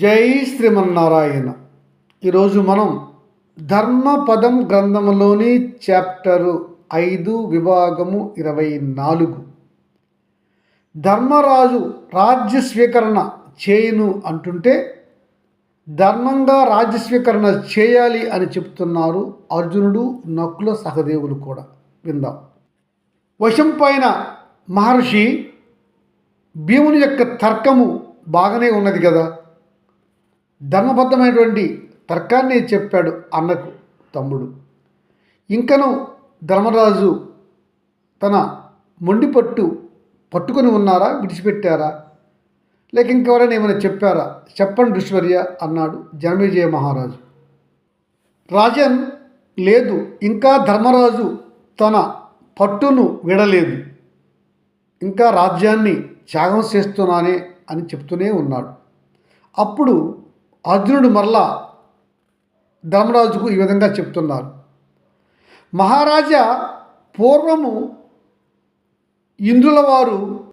జై శ్రీమన్నారాయణ. ఈరోజు మనం ధర్మపదం గ్రంథంలోని చాప్టరు ఐదు విభాగము ఇరవై నాలుగు. ధర్మరాజు రాజ్య స్వీకరణ చేయును అంటుంటే ధర్మంగా రాజ్య స్వీకరణ చేయాలి అని చెప్తున్నారు అర్జునుడు నకుల సహదేవులు కూడా. విందాం. వశం పైన మహర్షి భీముని యొక్క తర్కము బాగానే ఉన్నది కదా? ధర్మబద్ధమైనటువంటి తర్కాన్ని చెప్పాడు అన్నకు తమ్ముడు. ఇంకను ధర్మరాజు తన మొండి పట్టు పట్టుకొని ఉన్నారా? విడిచిపెట్టారా? లేక ఇంకెవరైనా ఏమైనా చెప్పారా? చెప్పండి ఋష్వర్య అన్నాడు జనమేజయ మహారాజు. రాజన్ లేదు ఇంకా ధర్మరాజు తన పట్టును విడలేదు. ఇంకా రాజ్యాన్ని త్యాగం చేస్తున్నానే అని చెప్తూనే ఉన్నాడు. అప్పుడు అర్జునుడు మరలా ధర్మరాజుకు ఈ విధంగా చెప్తున్నారు. మహారాజా పూర్వము ఇంద్రుల వారు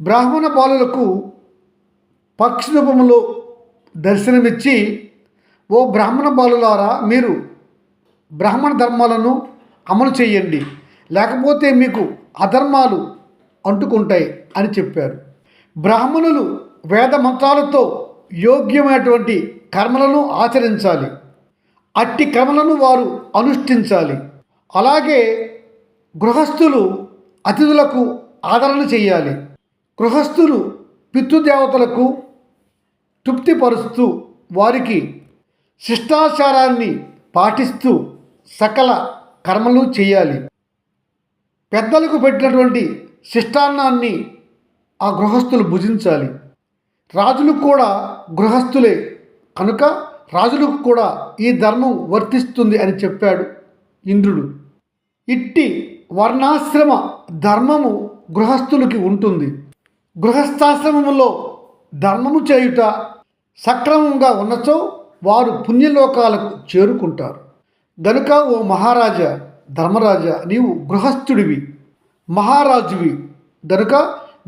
బ్రాహ్మణ బాలులకు పక్షి రూపంలో దర్శనమిచ్చి ఓ బ్రాహ్మణ బాలులారా మీరు బ్రాహ్మణ ధర్మాలను అమలు చేయండి. లేకపోతే మీకు అధర్మాలు అంటుకుంటాయి అని చెప్పారు. బ్రాహ్మణులు వేద మంత్రాలతో యోగ్యమైనటువంటి కర్మలను ఆచరించాలి. అట్టి కర్మలను వారు అనుష్ఠించాలి. అలాగే గృహస్థులు అతిథులకు ఆదరణ చేయాలి గృహస్థులు పితృదేవతలకు తృప్తిపరుస్తూ వారికి శిష్టాచారాన్ని పాటిస్తూ సకల కర్మలు చేయాలి పెద్దలకు పెట్టినటువంటి శిష్టాన్నాన్ని ఆ గృహస్థులు భుజించాలి. రాజులు కూడా గృహస్థులే. కనుక రాజులకు కూడా ఈ ధర్మం వర్తిస్తుంది అని చెప్పాడు ఇంద్రుడు. ఇట్టి వర్ణాశ్రమ ధర్మము గృహస్థులకి ఉంటుంది. గృహస్థాశ్రమములో ధర్మము చేయుట సక్రమంగా ఉన్నచో వారు పుణ్యలోకాలకు చేరుకుంటారు. గనుక ఓ మహారాజా ధర్మరాజా నీవు గృహస్థుడివి మహారాజువి. గనుక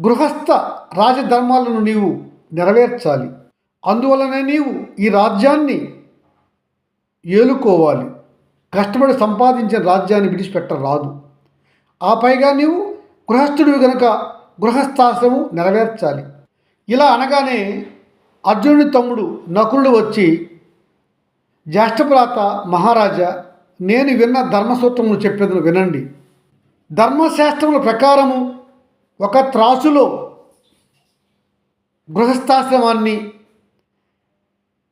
గృహస్థ రాజధర్మాలను నీవు నెరవేర్చాలి. అందువలనే నీవు ఈ రాజ్యాన్ని ఏలుకోవాలి. కష్టపడి సంపాదించిన రాజ్యాన్ని విడిచిపెట్టరాదు. ఆ పైగా నీవు గృహస్థుడివి గనుక గృహస్థాశ్రము నెరవేర్చాలి. ఇలా అనగానే అర్జునుడి తమ్ముడు నకులుడు వచ్చి జ్యేష్ఠప్రాత మహారాజా నేను విన్న ధర్మసూత్రములు చెప్పేదని వినండి. ధర్మశాస్త్రముల ప్రకారము ఒక త్రాసులో గృహస్థాశ్రమాన్ని.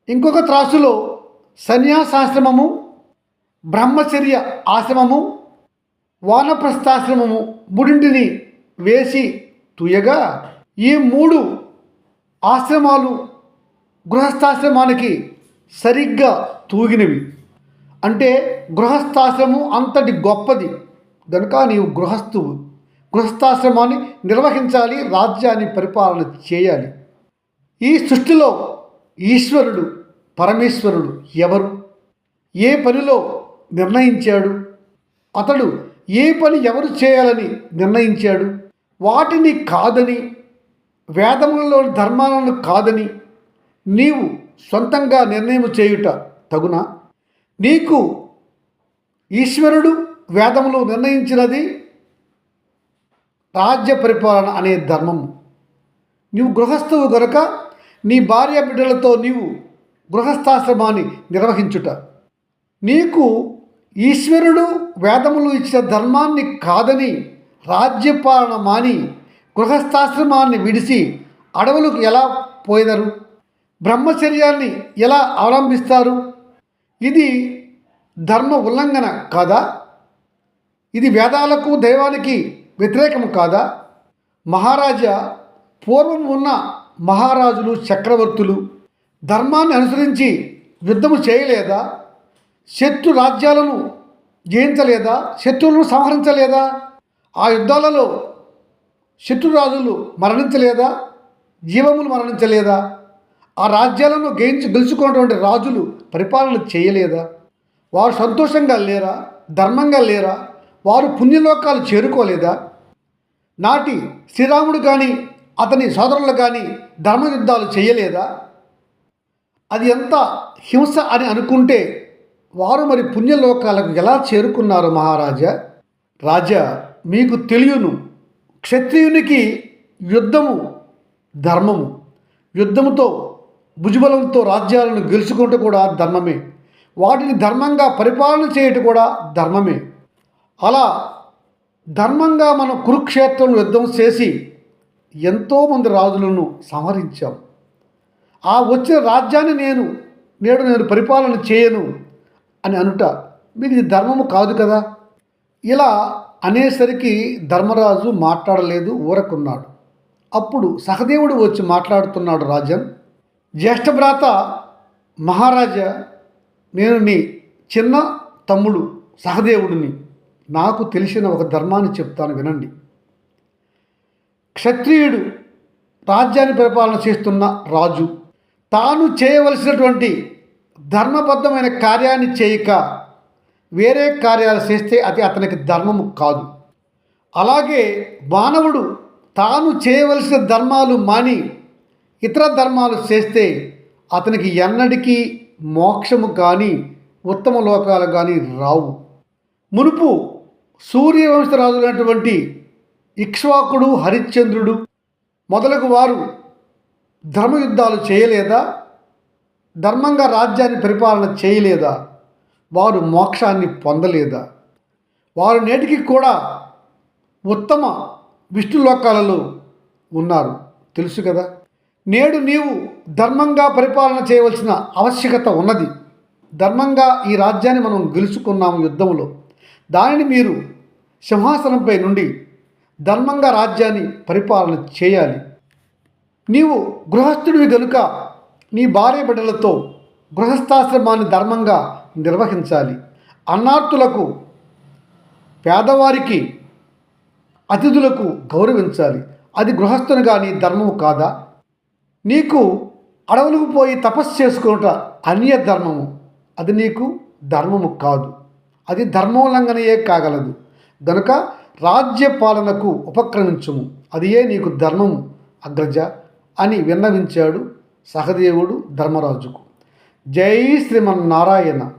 ఇంకొక త్రాసులో సన్యాసాశ్రమము బ్రహ్మచర్య ఆశ్రమము వానప్రస్థాశ్రమము మూడింటిని వేసి తుయగా ఈ మూడు ఆశ్రమాలు గృహస్థాశ్రమానికి సరిగ్గా తూగినవి. అంటే గృహస్థాశ్రమం అంతటి గొప్పది. కనుక నీవు గృహస్థువు. గృహస్థాశ్రమాన్ని నిర్వహించాలి రాజ్యాన్ని పరిపాలన చేయాలి. ఈ సృష్టిలో ఈశ్వరుడు పరమేశ్వరుడు ఎవరు? ఏ పనిలో నిర్ణయించాడు? అతడు ఏ పని ఎవరు చేయాలని నిర్ణయించాడు? వాటిని కాదని వేదములలోని ధర్మాలను కాదని నీవు సొంతంగా నిర్ణయం చేయుట తగునా? నీకు ఈశ్వరుడు వేదములు నిర్ణయించినది రాజ్య పరిపాలన అనే ధర్మము. నీవు గృహస్థువు గనుక నీ భార్య బిడ్డలతో నీవు గృహస్థాశ్రమాన్ని నిర్వహించుట. నీకు ఈశ్వరుడు వేదములు ఇచ్చిన ధర్మాన్ని కాదని రాజ్యపాలన మాని గృహస్థాశ్రమాన్ని విడిచి అడవులకు ఎలా పోయినరు? బ్రహ్మచర్యాన్ని ఎలా అవలంబిస్తారు? ఇది ధర్మ ఉల్లంఘన కాదా? ఇది వేదాలకు దైవానికి వ్యతిరేకం కాదా? మహారాజా పూర్వం ఉన్న మహారాజులు చక్రవర్తులు ధర్మాన్ని అనుసరించి యుద్ధము చేయలేదా? శత్రు రాజ్యాలను జయించలేదా? శత్రువులను సంహరించలేదా? ఆ యుద్ధాలలో శత్రురాజులు మరణించలేదా? జీవములు మరణించలేదా? ఆ రాజ్యాలను గెయించి గెలుచుకున్నటువంటి రాజులు పరిపాలన చేయలేదా? వారు సంతోషంగా లేరా? ధర్మంగా లేరా? వారు పుణ్యలోకాలు చేరుకోలేదా? నాటి శ్రీరాముడు కానీ అతని సోదరులు కానీ ధర్మయుద్ధాలు చేయలేదా? అది ఎంత హింస అని అనుకుంటే వారు మరి పుణ్యలోకాలకు ఎలా చేరుకున్నారు మహారాజా? రాజా మీకు తెలియను. క్షత్రియునికి యుద్ధము ధర్మము. యుద్ధముతో భుజబలంతో రాజ్యాలను గెలుచుకుంటూ కూడా ధర్మమే. వాటిని ధర్మంగా పరిపాలన చేయటం కూడా ధర్మమే. అలా ధర్మంగా మనం కురుక్షేత్రం యుద్ధం చేసి ఎంతోమంది రాజులను సంహరించాం. ఆ వచ్చిన రాజ్యాన్ని నేను నేడు నేను పరిపాలన చేయను అని అనుట మీకు ఇది ధర్మము కాదు కదా? ఇలా అనేసరికి ధర్మరాజు మాట్లాడలేదు ఊరకున్నాడు. అప్పుడు సహదేవుడు వచ్చి మాట్లాడుతున్నాడు రాజన్ జ్యేష్ఠభ్రాత మహారాజా నేను నీ చిన్న తమ్ముడు సహదేవుడిని. నాకు తెలిసిన ఒక ధర్మాన్ని చెప్తాను వినండి. క్షత్రియుడు రాజ్యాన్ని పరిపాలన చేస్తున్న రాజు. తాను చేయవలసినటువంటి ధర్మబద్ధమైన కార్యాన్ని చేయక వేరే కార్యాలు చేస్తే అది అతనికి ధర్మము కాదు. అలాగే మానవుడు తాను చేయవలసిన ధర్మాలు మాని ఇతర ధర్మాలు చేస్తే అతనికి ఎన్నటికీ మోక్షము కానీ ఉత్తమ లోకాలు కానీ రావు. మునుపు సూర్యవంశరాజులైనటువంటి ఇక్ష్వాకుడు హరిశ్చంద్రుడు మొదలగు వారు ధర్మయుద్ధాలు చేయలేదా? ధర్మంగా రాజ్యాన్ని పరిపాలన చేయలేదా? వారు మోక్షాన్ని పొందలేదా? వారు నేటికి కూడా ఉత్తమ విష్ణు లోకాలలో ఉన్నారు. తెలుసు కదా? నేడు నీవు ధర్మంగా పరిపాలన చేయవలసిన ఆవశ్యకత ఉన్నది. ధర్మంగా ఈ రాజ్యాన్ని మనం గెలుచుకున్నాము యుద్ధంలో దానిని మీరు సింహాసనంపై నుండి ధర్మంగా రాజ్యాన్ని పరిపాలన చేయాలి. నీవు గృహస్థుడివి గనుక నీ భార్య బిడ్డలతో గృహస్థాశ్రమాన్ని ధర్మంగా నిర్వహించాలి. అన్నార్థులకు పేదవారికి అతిథులకు గౌరవించాలి. అది గృహస్థునిగా నీ ధర్మము కాదా? నీకు అడవులకు పోయి తపస్సు చేసుకున్నట అన్య ధర్మము. అది నీకు ధర్మము కాదు. అది ధర్మోల్లంఘనయే కాగలదు. గనుక రాజ్యపాలనకు ఉపక్రమించుము. అదియే నీకు ధర్మము అగ్రజ అని విన్నవించాడు సహదేవుడు ధర్మరాజుకు. జై శ్రీమన్నారాయణ.